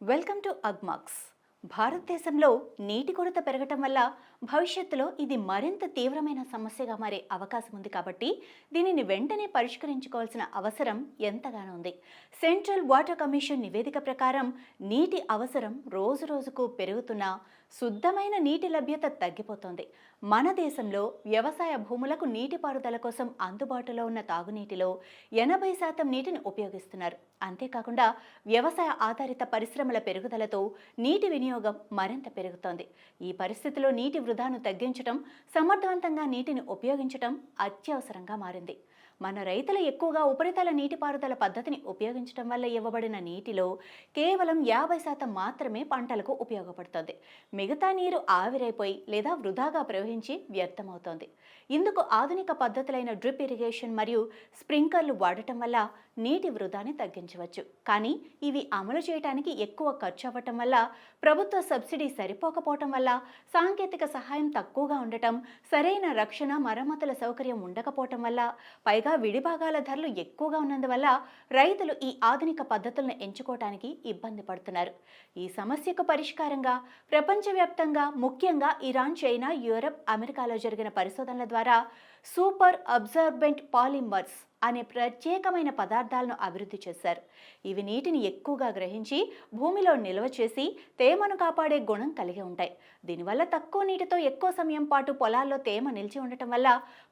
Welcome to Agmax. భారతదేశంలో నీటి కొరత పెరగటం వల్ల భవిష్యత్తులో ఇది మరింత తీవ్రమైన సమస్యగా మారే అవకాశం ఉంది కాబట్టి దీనిని వెంటనే పరిష్కరించుకోవాల్సిన అవసరం ఎంతగానో ఉంది. సెంట్రల్ వాటర్ కమిషన్ నివేదిక ప్రకారం నీటి అవసరం రోజు రోజుకు పెరుగుతున్నా శుద్ధమైన నీటి లభ్యత తగ్గిపోతోంది. మన దేశంలో వ్యవసాయ భూములకు నీటిపారుదల కోసం అందుబాటులో ఉన్న తాగునీటిలో ఎనభై శాతం నీటిని ఉపయోగిస్తున్నారు. అంతేకాకుండా వ్యవసాయ ఆధారిత పరిశ్రమల పెరుగుదలతో నీటి వినియోగం మరింత పెరుగుతోంది. ఈ పరిస్థితిలో నీటి వృధాను తగ్గించడం సమర్థవంతంగా నీటిని ఉపయోగించడం అత్యవసరంగా మారింది. మన రైతులు ఎక్కువగా ఉపరితల నీటిపారుదల పద్ధతిని ఉపయోగించడం వల్ల ఇవ్వబడిన నీటిలో కేవలం యాభై శాతం మాత్రమే పంటలకు ఉపయోగపడుతుంది. మిగతా నీరు ఆవిరైపోయి లేదా వృధాగా ప్రవహించి వ్యర్థమవుతోంది. ఇందుకు ఆధునిక పద్ధతులైన డ్రిప్ ఇరిగేషన్ మరియు స్ప్రింక్లర్లు వాడటం వల్ల నీటి వృధాని తగ్గించవచ్చు. కానీ ఇవి అమలు చేయడానికి ఎక్కువ ఖర్చు అవ్వటం వల్ల ప్రభుత్వ సబ్సిడీ సరిపోకపోవటం వల్ల సాంకేతిక సహాయం తక్కువగా ఉండటం సరైన రక్షణ మరమ్మతుల సౌకర్యం ఉండకపోవటం వల్ల పైగా విడిభాగాల ధరలు ఎక్కువగా ఉన్నందువల్ల రైతులు ఈ ఆధునిక పద్ధతులను ఎంచుకోవటానికి ఇబ్బంది పడుతున్నారు. ఈ సమస్యకు పరిష్కారంగా ప్రపంచవ్యాప్తంగా ముఖ్యంగా ఇరాన్ చైనా యూరప్ అమెరికాలో జరిగిన పరిశోధనల ద్వారా సూపర్ అబ్జర్బెంట్ పాలిమర్స్ అనే ప్రత్యేకమైన పదార్థాలను అభివృద్ధి చేశారు. ఇవి నీటిని ఎక్కువగా గ్రహించి భూమిలో నిల్వ చేసి తేమను కాపాడే గుణం కలిగి ఉంటాయి. దీనివల్ల తక్కువ నీటితో ఎక్కువ సమయం పాటు పొలాల్లో తేమ నిలిచి ఉండటం వల్ల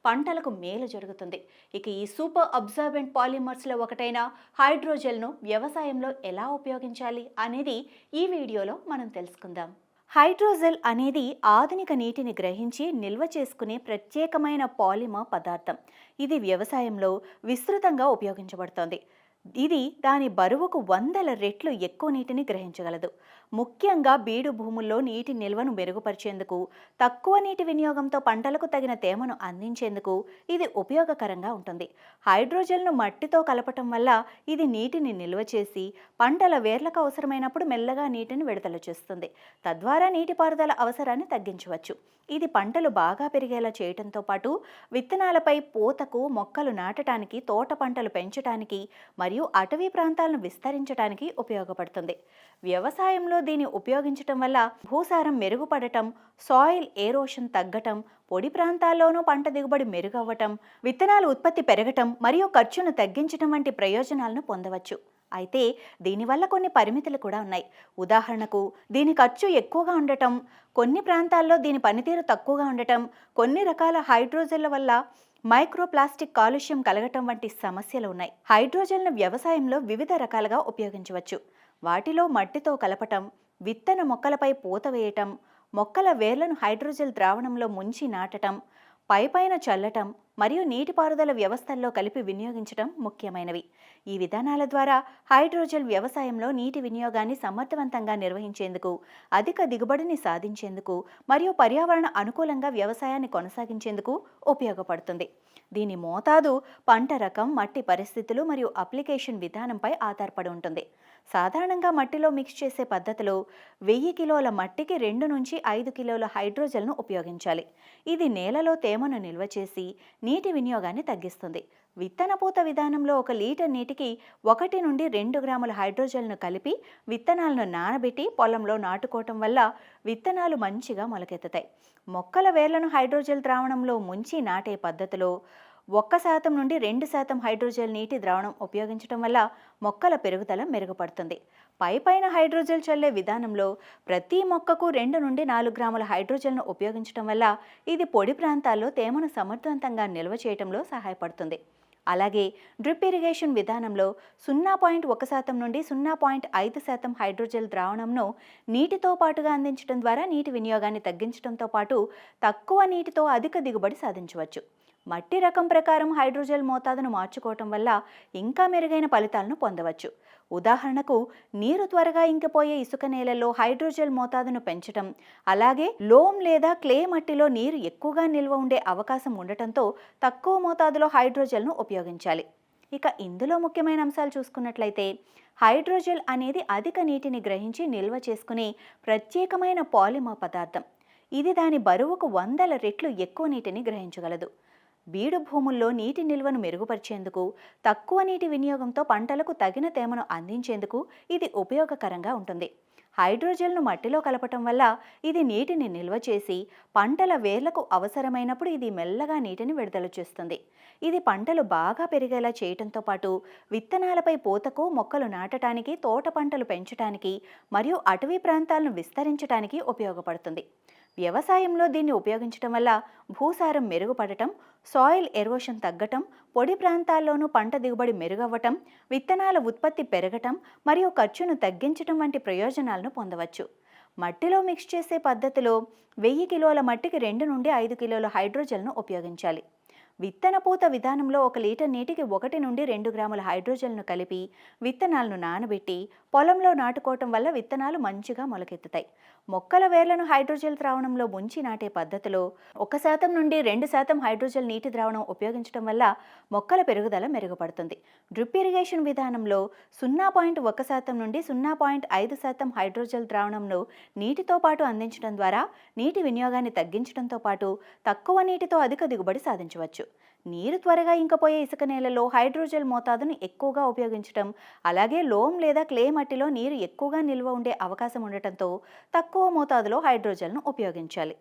పంటలకు మేలు జరుగుతుంది. ఇక ఈ సూపర్ అబ్జర్బెంట్ పాలిమర్స్లో ఒకటైన హైడ్రోజెల్ను వ్యవసాయంలో ఎలా ఉపయోగించాలి అనేది ఈ వీడియోలో మనం తెలుసుకుందాం. హైడ్రోజెల్ అనేది ఆధునిక నీటిని గ్రహించి నిల్వ చేసుకునే ప్రత్యేకమైన పాలిమర్ పదార్థం. ఇది వ్యవసాయంలో విస్తృతంగా ఉపయోగించబడుతోంది. ఇది దాని బరువుకు వందల రెట్లు ఎక్కువ నీటిని గ్రహించగలదు. ముఖ్యంగా బీడు భూముల్లో నీటి నిల్వను మెరుగుపరిచేందుకు తక్కువ నీటి వినియోగంతో పంటలకు తగిన తేమను అందించేందుకు ఇది ఉపయోగకరంగా ఉంటుంది. హైడ్రోజన్ను మట్టితో కలపటం వల్ల ఇది నీటిని నిల్వ చేసి పంటల వేర్లకు అవసరమైనప్పుడు మెల్లగా నీటిని విడుదల చేస్తుంది. తద్వారా నీటిపారుదల అవసరాన్ని తగ్గించవచ్చు. ఇది పంటలు బాగా పెరిగేలా చేయటంతో పాటు విత్తనాలపై పూతకు మొక్కలు నాటడానికి తోట పంటలు పెంచడానికి మరియు మరియు అటవీ ప్రాంతాలను విస్తరించడానికి ఉపయోగపడుతుంది. వ్యవసాయంలో దీన్ని ఉపయోగించటం వల్ల భూసారం మెరుగుపడటం సాయిల్ ఏరోషన్ తగ్గటం పొడి ప్రాంతాల్లోనూ పంట దిగుబడి మెరుగవ్వటం విత్తనాలు ఉత్పత్తి పెరగటం మరియు ఖర్చును తగ్గించటం వంటి ప్రయోజనాలను పొందవచ్చు. అయితే దీనివల్ల కొన్ని పరిమితులు కూడా ఉన్నాయి. ఉదాహరణకు దీని ఖర్చు ఎక్కువగా ఉండటం కొన్ని ప్రాంతాల్లో దీని పనితీరు తక్కువగా ఉండటం కొన్ని రకాల హైడ్రోజన్ల వల్ల మైక్రోప్లాస్టిక్ కాలుష్యం కలగటం వంటి సమస్యలు ఉన్నాయి. హైడ్రోజన్ను వ్యవసాయంలో వివిధ రకాలుగా ఉపయోగించవచ్చు. వాటిలో మట్టితో కలపటం విత్తన మొక్కలపై పూత వేయటం మొక్కల వేర్లను హైడ్రోజెల్ ద్రావణంలో ముంచి నాటటం పైపైన చల్లటం మరియు నీటిపారుదల వ్యవస్థల్లో కలిపి వినియోగించడం ముఖ్యమైనవి. ఈ విధానాల ద్వారా హైడ్రోజెల్ వ్యవసాయంలో నీటి వినియోగాన్ని సమర్థవంతంగా నిర్వహించేందుకు అధిక దిగుబడిని సాధించేందుకు మరియు పర్యావరణ అనుకూలంగా వ్యవసాయాన్ని కొనసాగించేందుకు ఉపయోగపడుతుంది. దీని మోతాదు పంట రకం మట్టి పరిస్థితులు మరియు అప్లికేషన్ విధానంపై ఆధారపడి ఉంటుంది. సాధారణంగా మట్టిలో మిక్స్ చేసే పద్ధతిలో వెయ్యి కిలోల మట్టికి రెండు నుంచి ఐదు కిలోల హైడ్రోజెల్ను ఉపయోగించాలి. ఇది నేలలో తేమను నిల్వ చేసి నీటి వినియోగాన్ని తగ్గిస్తుంది. విత్తనపూత విధానంలో ఒక లీటర్ నీటికి ఒకటి నుండి రెండు గ్రాముల హైడ్రోజెల్ను కలిపి విత్తనాలను నానబెట్టి పొలంలో నాటుకోవటం వల్ల విత్తనాలు మంచిగా మొలకెత్తుతాయి. మొక్కల వేర్లను హైడ్రోజెల్ ద్రావణంలో ముంచి నాటే పద్ధతిలో ఒక్క శాతం నుండి రెండు శాతం హైడ్రోజెల్ నీటి ద్రావణం ఉపయోగించడం వల్ల మొక్కల పెరుగుదల మెరుగుపడుతుంది. పైపైన హైడ్రోజెల్ చల్లే విధానంలో ప్రతి మొక్కకు రెండు నుండి నాలుగు గ్రాముల హైడ్రోజెల్ను ఉపయోగించడం వల్ల ఇది పొడి ప్రాంతాల్లో తేమను సమర్థవంతంగా నిల్వ చేయడంలో సహాయపడుతుంది. అలాగే డ్రిప్ ఇరిగేషన్ విధానంలో సున్నా పాయింట్ ఒక శాతం నుండి సున్నా పాయింట్ ఐదు శాతం హైడ్రోజెల్ ద్రావణంను నీటితో పాటుగా అందించడం ద్వారా నీటి వినియోగాన్ని తగ్గించడంతో పాటు తక్కువ నీటితో అధిక దిగుబడి సాధించవచ్చు. మట్టి రకం ప్రకారం హైడ్రోజెల్ మోతాదును మార్చుకోవటం వల్ల ఇంకా మెరుగైన ఫలితాలను పొందవచ్చు. ఉదాహరణకు నీరు త్వరగా ఇంకిపోయే ఇసుక నేలల్లో హైడ్రోజెల్ మోతాదును పెంచటం అలాగే లోమ్ లేదా క్లే మట్టిలో నీరు ఎక్కువగా నిల్వ ఉండే అవకాశం ఉండటంతో తక్కువ మోతాదులో హైడ్రోజెల్ను ఉపయోగించాలి. ఇక ఇందులో ముఖ్యమైన అంశాలు చూసుకున్నట్లయితే హైడ్రోజెల్ అనేది అధిక నీటిని గ్రహించి నిల్వ చేసుకునే ప్రత్యేకమైన పాలిమర్ పదార్థం. ఇది దాని బరువుకు వందల రెట్లు ఎక్కువ నీటిని గ్రహించగలదు. బీడు భూముల్లో నీటి నిల్వను మెరుగుపరిచేందుకు తక్కువ నీటి వినియోగంతో పంటలకు తగిన తేమను అందించేందుకు ఇది ఉపయోగకరంగా ఉంటుంది. హైడ్రోజెల్ను మట్టిలో కలపటం వల్ల ఇది నీటిని నిల్వ చేసి పంటల వేర్లకు అవసరమైనప్పుడు ఇది మెల్లగా నీటిని విడుదల చేస్తుంది. ఇది పంటలు బాగా పెరిగేలా చేయటంతో పాటు విత్తనాలపై పూతకు మొక్కలు నాటడానికి తోట పంటలు పెంచడానికి మరియు అటవీ ప్రాంతాలను విస్తరించడానికి ఉపయోగపడుతుంది. వ్యవసాయంలో దీన్ని ఉపయోగించడం వల్ల భూసారం మెరుగుపడటం సాయిల్ ఎరోషన్ తగ్గటం పొడి ప్రాంతాల్లోనూ పంట దిగుబడి మెరుగవ్వటం విత్తనాల ఉత్పత్తి పెరగటం మరియు ఖర్చును తగ్గించటం వంటి ప్రయోజనాలను పొందవచ్చు. మట్టిలో మిక్స్ చేసే పద్ధతిలో వెయ్యి కిలోల మట్టికి రెండు నుండి ఐదు కిలోల హైడ్రోజల్ను ఉపయోగించాలి. విత్తన పూత విధానంలో ఒక లీటర్ నీటికి ఒకటి నుండి రెండు గ్రాముల హైడ్రోజన్ను కలిపి విత్తనాలను నానబెట్టి పొలంలో నాటుకోవటం వల్ల విత్తనాలు మంచిగా మొలకెత్తుతాయి. మొక్కల వేర్లను హైడ్రోజెల్ ద్రావణంలో ముంచి నాటే పద్ధతిలో ఒక శాతం నుండి రెండు శాతం హైడ్రోజెల్ నీటి ద్రావణం ఉపయోగించడం వల్ల మొక్కల పెరుగుదల మెరుగుపడుతుంది. డ్రిప్ ఇరిగేషన్ విధానంలో సున్నా పాయింట్ ఒక శాతం నుండి సున్నా పాయింట్ ఐదు శాతం హైడ్రోజెల్ ద్రావణంను నీటితో పాటు అందించడం ద్వారా నీటి వినియోగాన్ని తగ్గించడంతో పాటు తక్కువ నీటితో అధిక దిగుబడి సాధించవచ్చు. నీరు త్వరగా ఇంకపోయే ఇసుక నేలలో హైడ్రోజెల్ మోతాదును ఎక్కువగా ఉపయోగించడం అలాగే లోమ్ లేదా క్లే మట్టిలో నీరు ఎక్కువగా నిల్వ ఉండే అవకాశం ఉండటంతో తక్కువ మోతాదులో హైడ్రోజెల్ను ఉపయోగించాలి.